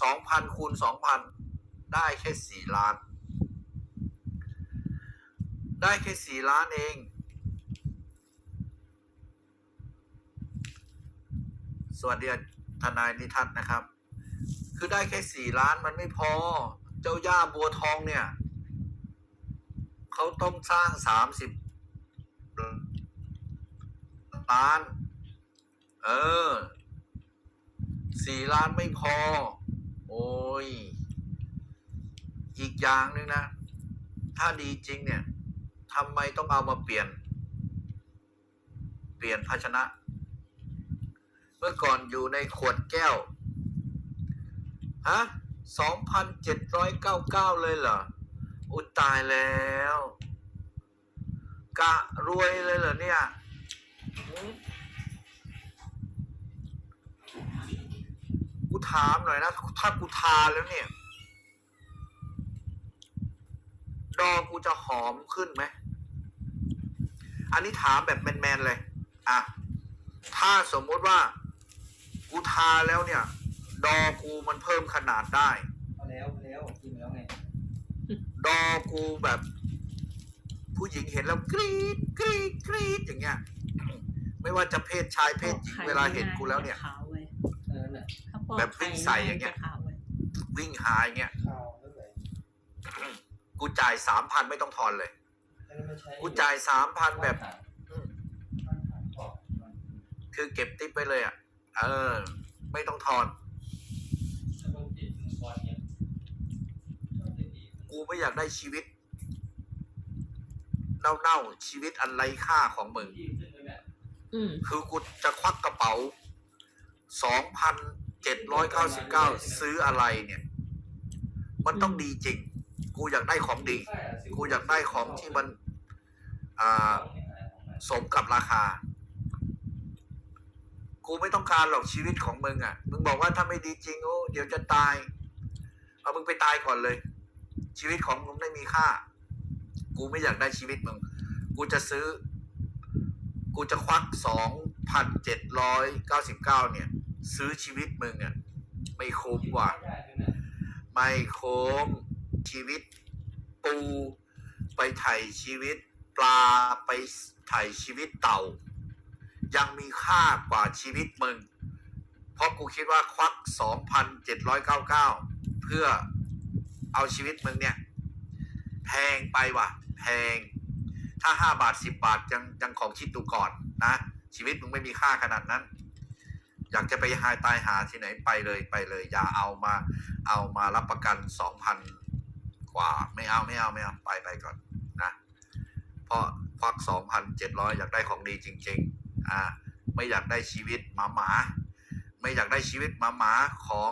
สองพันคูณสองพันได้แค่สี่ล้าน ได้แค่สี่ล้านเอง สวัสดีทนายนิทัศน์นะครับ คือได้แค่สี่ล้านมันไม่พอ เจ้าย่าบัวทองเนี่ย เขาต้องสร้างสามสิบล้าน เออสี่ล้านไม่พอ อ้ย อีกอย่างหนึงนะ ถ้าดีจริงเนี่ยทำไมต้องเอามาเปลี่ยน เปลี่ยนภาชนะ เมื่อก่อนอยู่ในขวดแก้ว ฮะสองพันเจ็ดร้อยเก้าเก้าเลยเหรอ อุตายแล้ว กะรวยเลยเหรอเนี่ยหืมกู ถามหน่อยนะ ถ้ากูทาแล้วเนี่ย ดอกูจะหอมขึ้นไหม อันนี้ถามแบบแมนๆเลย อะ ถ้าสมมุติว่า กูทาแล้วเนี่ย ดอกูมันเพิ่มขนาดได้ เอาแล้วเอาแล้วกินแล้วไงดอกูแบบ ผู้หญิงเห็นแล้วกรี๊ดกรี๊ดกรี๊ดอย่างเงี้ย ไม่ว่าจะเพศชายเพศหญิงเวลาเห็นกูแล้วเนี่ย ขา แบบวิ่งใส่อย่างเงี้ยจะขาวเว้ยวิ่งหายเงี้ยข้าวนั่นแหละกูจ่ายสามพันไม่ต้องทอนเลยอันนี้ไม่ใช่กูจ่ายสามพันแบบอืมมาตรฐานบอกมันคือเก็บติ๊บไปเลยอะ เออ ไม่ต้องทอนถ้าโดนติดหนึ่งวันเนี่ยก็จะดีกูไม่อยากได้ชีวิต เน่าๆ ชีวิตอันไร้ค่าของมึงดีขึ้นเลยแหละอืม คือกูจะควักกระเป๋าสองพัน เจ็ดร้อยเก้าสิบเก้าซื้ออะไรเนี่ย มันต้องดีจริง กูอยากได้ของดี กูอยากได้ของที่มัน อ่า สมกับราคา กูไม่ต้องการหรอกชีวิตของมึงอะ มึงบอกว่าถ้าไม่ดีจริงโอ้เดี๋ยวจะตาย เอามึงไปตายก่อนเลย ชีวิตของมึงไม่มีค่า กูไม่อยากได้ชีวิตมึง กูจะซื้อ กูจะควักสองพันเจ็ดร้อยเก้าสิบเก้าเนี่ย ซื้อชีวิตมึงอะไม่คุ้มกว่าได้ด้วยนะไม่คุ้มชีวิตปูไปไถ่ชีวิตปลาไปไถ่ชีวิตเต่า ยังมีค่ากว่าชีวิตมึง เพราะกูคิดว่าควักสองพันเจ็ดร้อยเก้าเก้าเพื่อเอาชีวิตมึงเนี่ย แพงไปว่ะ แพง ถ้าห้าบาทสิบบาทยังยังของคิดดูก่อนนะ ชีวิตมึงไม่มีค่าขนาดนั้น อยากจะไปหายตายหาที่ไหนไปเลยไปเลย อย่าเอามา เอามารับประกันสองพันกว่า ไม่เอาไม่เอาไม่เอาไปไปก่อนนะเพราะควักสองพันเจ็ดร้อยอยากได้ของดีจริง ๆ อ่า ไม่อยากได้ชีวิตหมาหมา ไม่อยากได้ชีวิตหมาหมาของ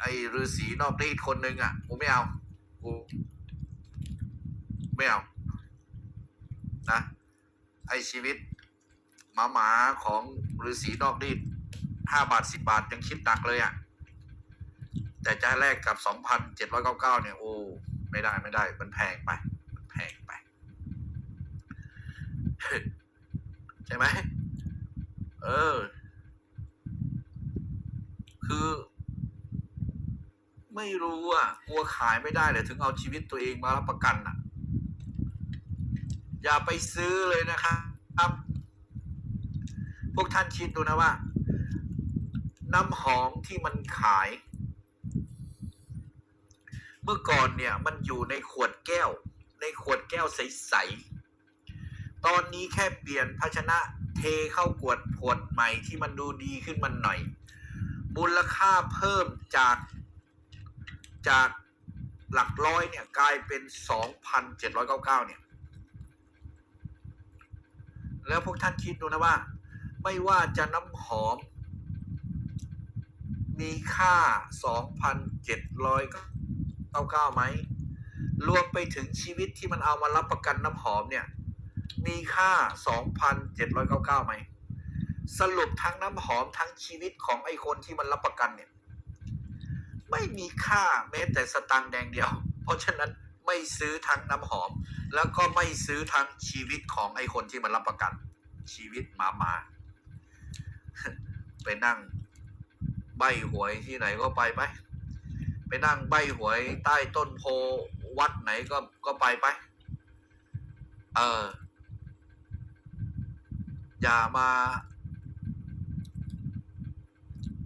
ไอ้ฤาษีนอกรีดคนหนึ่งอะกูไม่เอากูไม่เอานะไอ้ชีวิตหมาหมาของฤาษีนอกรีด ห้าบาทสิบาทยังคิดหนักเลยอะ แต่จะแลกกับสองพันเจ็ดร้อยเก้าเก้าเนี่ยโอ้ไม่ได้ไม่ได้ มันแพงไปมันแพงไป ใช่ไหมเออ คือ ไม่รู้อะกลัวขายไม่ได้เลยถึงเอาชีวิตตัวเองมารับประกันอะ อย่าไปซื้อเลยนะครับพวกท่านคิดดูนะว่า น้ำหอมที่มันขาย เมื่อก่อนเนี่ยมันอยู่ในขวดแก้ว ในขวดแก้วใสๆ ตอนนี้แค่เปลี่ยนภาชนะเทเข้าขวดขวดใหม่ที่มันดูดีขึ้นมันหน่อย มูลค่าเพิ่มจากจากหลักร้อยเนี่ยกลายเป็นสองพันเจ็ดร้อยเก้าเก้าเนี่ย แล้วพวกท่านคิดดูนะว่า ไม่ว่าจะน้ำหอม มีค่า 2,799ไหม รวมไปถึงชีวิตที่มันเอามารับประกันน้ำหอมเนี่ย มีค่า 2,799ไหม สรุปทั้งน้ำหอมทั้งชีวิตของไอ้คนที่มันรับประกันเนี่ย ไม่มีค่าแม้แต่สตังค์แดงเดียว เพราะฉะนั้นไม่ซื้อทั้งน้ำหอม แล้วก็ไม่ซื้อทั้งชีวิตของไอ้คนที่มันรับประกัน ชีวิตหมาหมาไปนั่ง ใบหวยที่ไหนก็ไปไป ไปนั่งใบหวยใต้ต้นโพวัดไหนก็ก็ไปไป เออ อย่ามา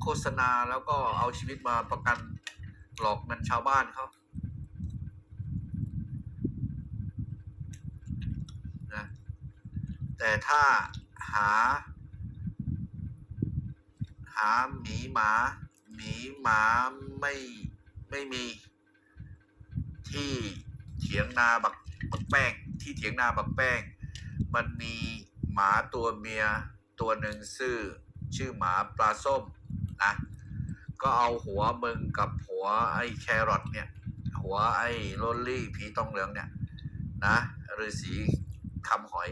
โฆษณาแล้วก็เอาชีวิตมาประกันหลอกเงินชาวบ้านเขานะแต่ถ้าหา หาหมีหมาหมีหมาไม่ไม่มี ที่เถียงนาบักบักแป้งที่เถียงนาบักแป้ง มันมีหมาตัวเมียตัวหนึ่งชื่อ ชื่อหมาปลาส้มนะก็เอาหัวมึงกับหัวไอ้แครอทเนี่ย หัวไอ้โรลลี่ผีตองเหลืองเนี่ยนะฤาษีคำหอย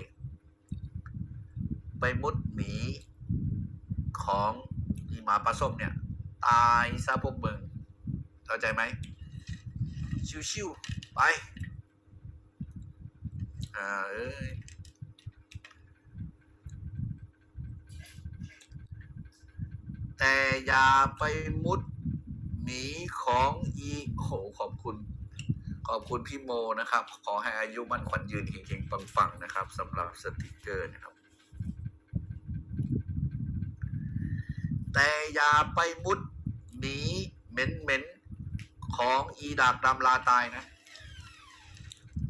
ไปมุดหมีของ หมาปลาส้มเนี่ย ตายซะพวกมึงเข้าใจไหม ชิวๆ ไป อ่าเอ้ยแต่อย่าไปมุดหมีของอีโหขอบคุณ ขอบคุณพี่โมนะครับ ขอให้อายุมั่นขวัญยืนเฮงๆปังๆนะครับสำหรับสติกเกอร์นะครับ แต่อย่าไปมุดหนีเหม็นๆของอีดากดำลาตายนะ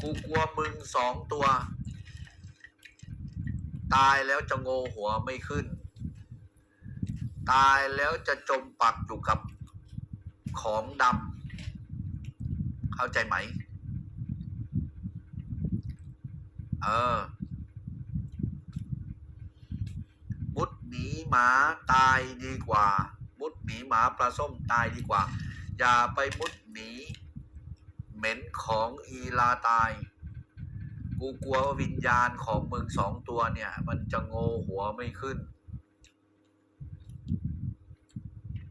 กูกลัวมึงสองตัว ตายแล้วจะโงหัวไม่ขึ้น ตายแล้วจะจมปักอยู่กับของดำเข้าใจไหม เออ มุด หมีหมาตายดีกว่า มุดหมีหมาปลาส้มตายดีกว่า อย่าไปมุดหมีเหม็นของอีลาตาย กูกลัวว่าวิญญาณของมึงสองตัวเนี่ย มันจะโงหัวไม่ขึ้น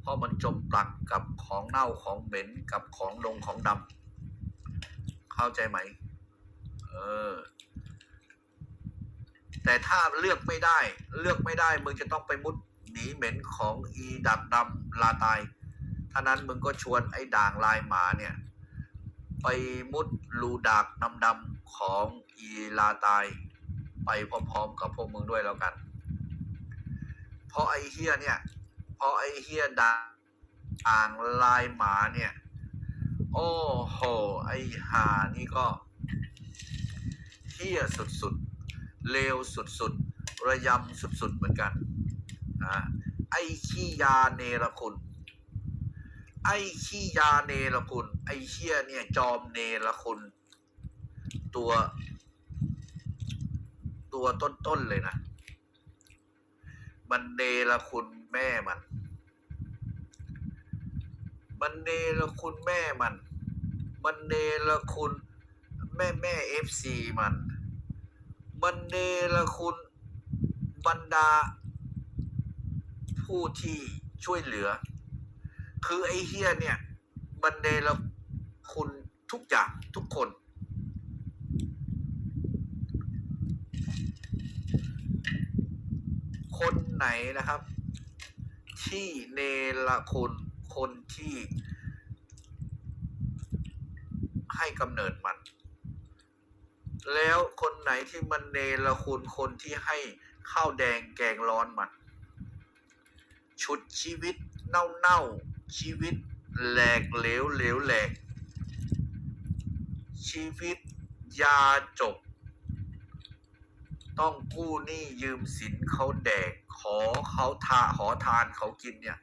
เพราะมันจมปลักกับของเน่าของเหม็นกับของดงของดำเข้าใจไหม เออ แต่ถ้าเลือกไม่ได้ เลือกไม่ได้ มึงจะต้องไปมุดหนีเหม็นของอีดักดำลาตายถ้านั้นมึงก็ชวนไอ้ด่างลายหมาเนี่ย ไปมุดรูดากดำๆของอีลาตาย ไปพร้อมๆกับพวกมึงด้วยแล้วกัน เพราะไอ้เฮียเนี่ยเพราะไอ้เฮียด่างอ่างลายหมาเนี่ย โอ้โห ไอ้หานี่ก็เฮียสุดๆ เลวสุดๆ ระยำสุดๆ เหมือนกันอไอ้ขี้ยาเนรคุณ ไอ้ขี้ยาเนรคุณ ไอ้เชี่ยเนี่ยจอมเนรคุณ ตัว ตัวต้นๆ เลยนะ มันเนรคุณแม่มัน มันเนรคุณแม่มัน มันเนรคุณแม่แม่เอฟซีมัน มันเนรคุณบรรดา ผู้ที่ช่วยเหลือ คือไอ้เฮียเนี่ย มันเนรคุณทุกอย่างทุกคน คนไหนนะครับ ที่เนรคุณคนที่ให้กำเนิดมัน แล้วคนไหนที่มันเนรคุณคนที่ให้ข้าวแดงแกงร้อนมัน ชุดชีวิตเน่าเน่าๆ ชีวิตแหลกเหลวเหลวแหลก ชีวิตยาจบ ต้องกู้หนี้ยืมสินเขาแดก ขอเขาทาขอทานเขากินเนี่ย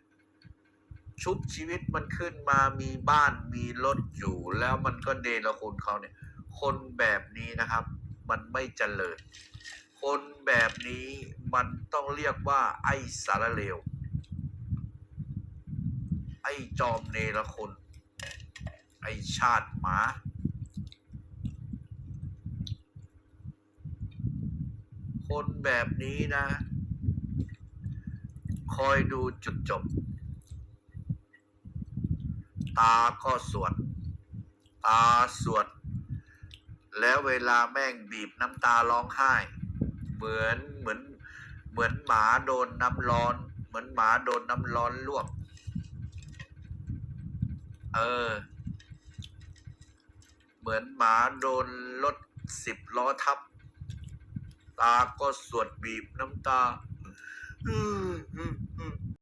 ชุบชีวิตมันขึ้นมามีบ้านมีรถอยู่แล้วมันก็เดรคุณเขาเนี่ย คนแบบนี้นะครับ มันไม่เจริญ คนแบบนี้มันต้องเรียกว่าไอ้สารเลว ไอ้จอมเนรคุณไอ้ชาติหมาคนแบบนี้นะ คอยดูจุดจบ ตาก็สวด ตาสวด แล้วเวลาแม่งบีบน้ำตาร้องไห้ เหมือนเหมือนเหมือนหมาโดนน้ำร้อน เหมือนหมาโดนน้ำร้อนลวก เออ เหมือนหมาโดนรถสิบล้อทับ ตาก็สวดบีบน้ำตาอือ